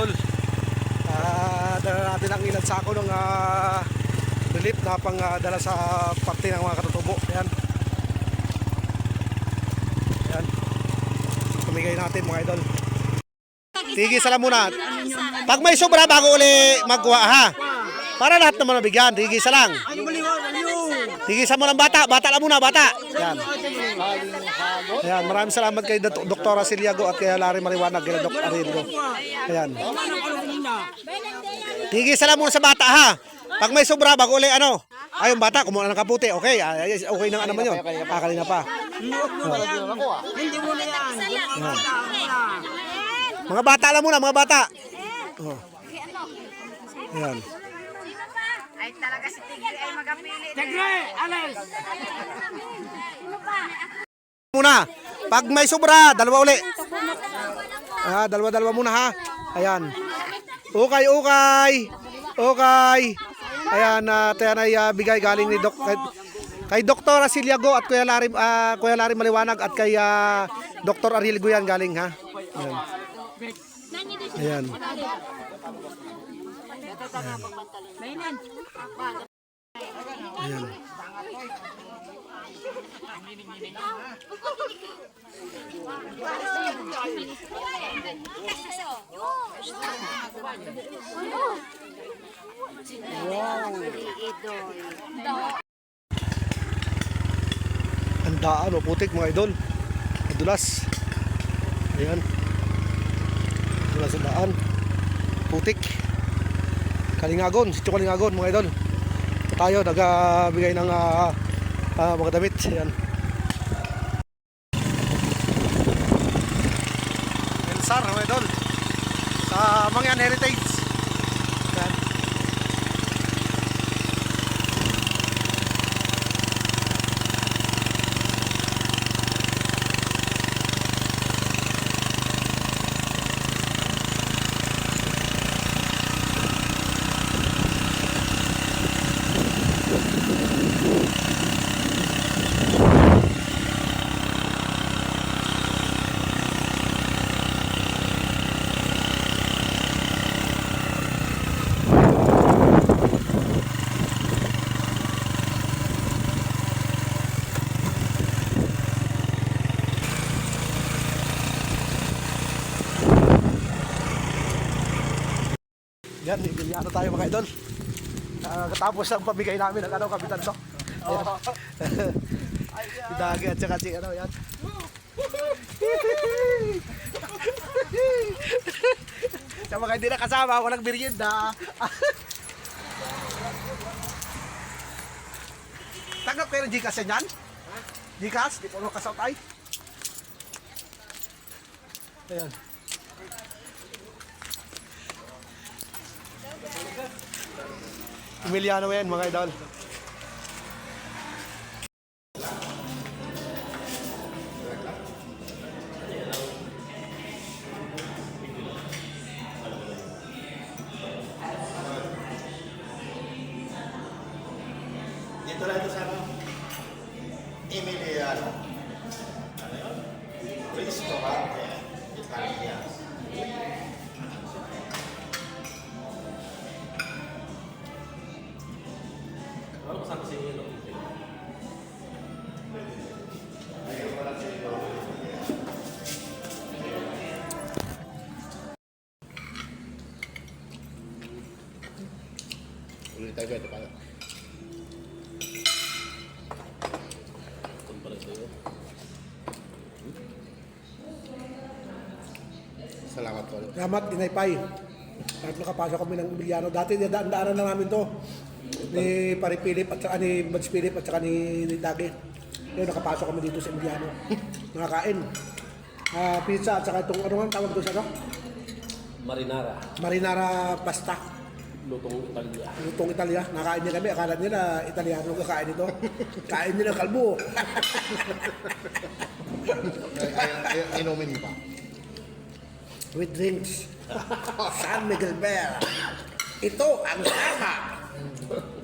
idol uh, ah, dala natin ang ilan sako ng uh, relief na pang uh, dala sa parte ng mga katutubo yan yan kumigay natin mga idol Sige, salam muna. Pag may sobra bago uli magkuha ha. Para lahat naman nabigyan, tigisa lang. Tigisa mo lang bata, bata lang muna, bata. Yan. Ayan. Maraming salamat kay Dok- Doktora Siliago at kay Larry Mariwanag. Kay Dok Arilgo. Ayan. Tigisan lang muna sa bata ha. Pag may sobra bago uli ano. Ay, yung bata, kumuha ng kaputi. Okay, ay, ay, okay na naman yun. Ah, kanina pa. Hindi mo na yan. Mga bata lang muna, mga bata. Oh. Ayan. Ay talaga si Tigre ay magapili. Tigre, Alex! Muna. Pag may sobra, dalawa uli. Ah, dalawa-dalawa muna ha. Ayan. Okay, okay. Okay. Ayan, uh, tayo na uh, bigay galing ni Dok kay, kay Dr. Asiliago at Kuya Larry, ah, Kuya Larry Maliwanag at kay ah, Dr. Ariel Guyan galing ha. Ayan. Ayan. Ayan. Ang daan o putik mga idol. Madulas. Ayan. Madulas ang daan. Putik. Kalingagon. Sityo Kalingagon mga idol. Tayo nagbigay ng ah, ah, mga damit. Ayan. Elsar mga idol. Sa Mangyan Heritage. Yan, ibilyano tayo mga idol. Uh, katapos ang pamigay namin ng ano, kapitan to. Si Dagi at saka si ano, yan. Sa mga hindi nakasama, walang merienda. Tanggap kayo ng Gcash yan yan? Gcash? Di po kasaw tayo? Ayan. Emiliano yan mga idol. Dito lang ito sa ano? Emiliano. Kasama sa inyo? Ulit tayo ito pala. Salamat po. Salamat, Inaypay. At nakapasok kami ng Emiliano. Dati daan-daanan na namin to. Ni Pari Philip at saka ni Mads Philip at saka ni, ni Dagi. Ngayon nakapasok kami dito sa Emiliano. Nakakain. Ah, pizza at saka itong ano nga ang tawag doon sa ano? Marinara, Marinara pasta. lutong Italia. Lutong Italia. Nakain niya kami. Akala nila Italiano kakain ito. Kain nila kalbo. Ay, ay, ay, inumin pa. With drinks. San Miguel Bear. Ito ang sama Mm-hmm.